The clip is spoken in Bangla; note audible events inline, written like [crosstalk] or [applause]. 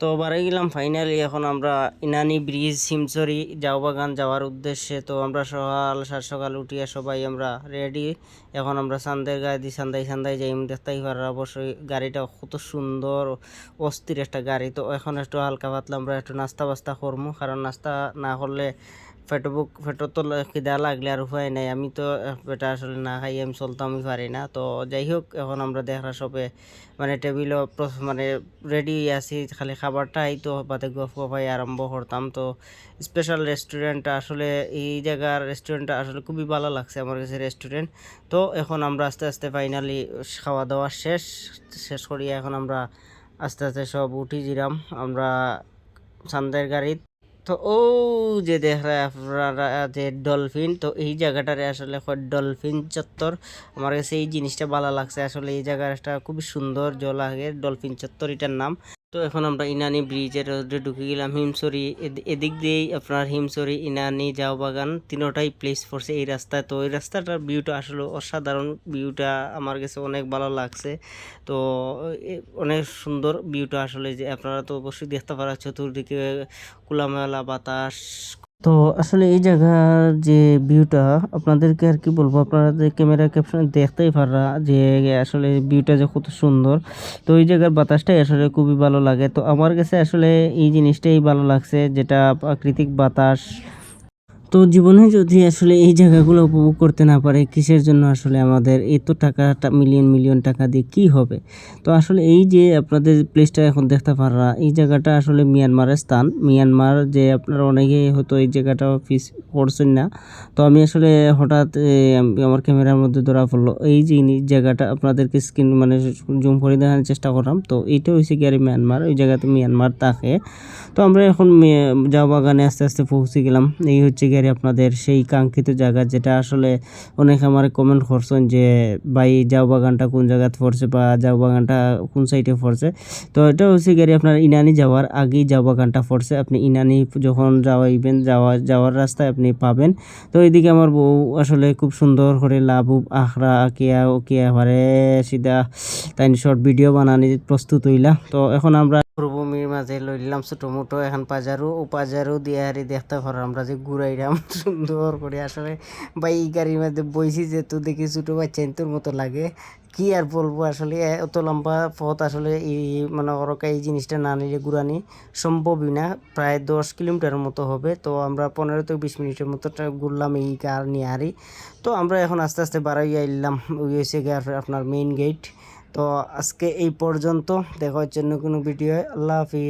তো বাড়ি গেলাম ফাইনালি এখন আমরা ইনানি ব্রিজ সিমসরি যাওবাগান যাওয়ার উদ্দেশ্যে। তো আমরা সকাল সাত সকাল উঠিয়া সবাই আমরা রেডি এখন আমরা সান্দের গায়ে দিই সান্দাই সান্দাই যাই। দেখতেই পারা, অবশ্যই গাড়িটা কত সুন্দর, অস্থির একটা গাড়ি। তো এখন একটু হালকা পাতলা আমরা একটু নাস্তা বাস্তা করব কারণ নাস্তা না করলে পেটো বুক পেটো তো খিদা লাগলে আর উপায় নাই। আমি তো এটা আসলে না খাই, আমি চলতামই পারি না। তো যাই হোক, এখন আমরা দেখা সবে মানে টেবিলও মানে রেডি আছি, খালি খাবারটা খাবারটাই তো বাদে গপ গপাই আরম্ভ করতাম। তো স্পেশাল রেস্টুরেন্টটা আসলে, এই জায়গার রেস্টুরেন্টটা আসলে খুবই ভালো লাগছে আমার কাছে রেস্টুরেন্ট তো এখন আমরা আস্তে আস্তে ফাইনালি খাওয়া দাওয়া শেষ শেষ করিয়া এখন আমরা আস্তে আস্তে সব উঠি জিরাম আমরা সান্দের গাড়ি তো ও যে দেখরা আপনারা যে ডলফিন তো এই জায়গাটারে আসলে ডলফিন চত্বর। আমার কাছে এই জিনিসটা ভালো লাগছে। আসলে এই জায়গাটা খুবই সুন্দর জল আগে ডলফিন চত্বর এটার নাম। তো এখন আমরা ইনানি ব্রিজের রোডে ঢুকে গেলাম। হিমসরি এদিক দিয়েই আপনার হিমসরি ইনানি, যাও বাগান তিনোটাই প্লেস পড়ছে এই রাস্তায়। তো এই রাস্তাটার ভিউটা আসলে অসাধারণ। ভিউটা আমার কাছে অনেক ভালো লাগছে। তো অনেক সুন্দর ভিউটা আসলে যে আপনারা তো অবশ্যই দেখতে পারা চতুর্দিকে খোলামেলা বাতাস তো আসলে এই জায়গার যে ভিউটা আপনাদেরকে আর কি বলব আপনারা যে ক্যামেরা ক্যাপশনে দেখতেই পারা যে আসলে ভিউটা যে কত সুন্দর। তো এই জায়গার বাতাসটাই আসলে খুবই ভালো লাগে। তো আমার কাছে আসলে এই জিনিসটাই ভালো লাগছে, যেটা প্রাকৃতিক বাতাস তো জীবনে যদি আসলে এই জায়গাগুলো উপভোগ করতে না পারে, কিসের জন্য আসলে আমাদের এত টাকা মিলিয়ন মিলিয়ন টাকা দিয়ে কি হবে? তো আসলে এই যে আপনাদের প্লেসটা এখন দেখতে পারা এই জায়গাটা আসলে মিয়ানমারের স্থান। মিয়ানমার যে আপনারা অনেকেই হয়তো এই জায়গাটা ফিস করছেন না। তো আমি আসলে হঠাৎ আমার ক্যামেরার মধ্যে ধরা পড়ল। এই যে জায়গাটা আপনাদেরকে স্ক্রিন মানে জুম করে দেখানোর চেষ্টা করলাম। তো এইটা হয়েছে কি আর মিয়ানমার ওই জায়গাতে মিয়ানমার থাকে। তো আমরা এখন চা বাগানে আস্তে আস্তে পৌঁছে গেলাম। এই হচ্ছে গিয়ে আপনাদের সেই কাঙ্ক্ষিত জায়গা যেটা আসলে অনেক আমার কমেন্ট করছেন যে, ভাই, যাও বাগানটা কোন জায়গাতে পড়ছে বা যাও বাগানটা কোন সাইডে পড়ছে? তো এটা হচ্ছে গিয়ে আপনার ইনানি যাওয়ার আগেই যাও বাগানটা পড়ছে। আপনি ইনানি যখন যাওয়াইবেন, যাওয়া, যাওয়ার রাস্তায় আপনি পাবেন। তো এইদিকে আমার বউ আসলে খুব সুন্দর করে লাভ আখড়া কিয়া ও কিয়া পারে সিধা তাই শর্ট ভিডিও বানানি প্রস্তুত হইলা। তো এখন আমরা মাঝে লইলাম ছোট মোটো, এখন পাজারও ও পাজারও দিয়ে হারি দেখতে পারো, আমরা যে ঘুরাইলাম, [laughs] সুন্দর করে। আসলে বা এই গাড়ির মধ্যে বইছি যে তো দেখি ছোটো বাচ্চা তোর মতো লাগে। কি আর বলব, আসলে অত লম্বা পথ, আসলে এই মানে ওরকা এই জিনিসটা না নিলে ঘুরানি সম্ভবই না। প্রায় দশ কিলোমিটারের মতো হবে, তো আমরা পনেরো থেকে বিশ মিনিটের মতো ঘুরলাম এই কার নিয়ে আরি তো আমরা এখন আস্তে আস্তে বাড়াই আইলাম ওই হয়েছে আপনার মেইন গেট তো আজকে এই পর্যন্ত, দেখা হচ্ছে অন্য কোনো ভিডিও আল্লাহ হাফিজ।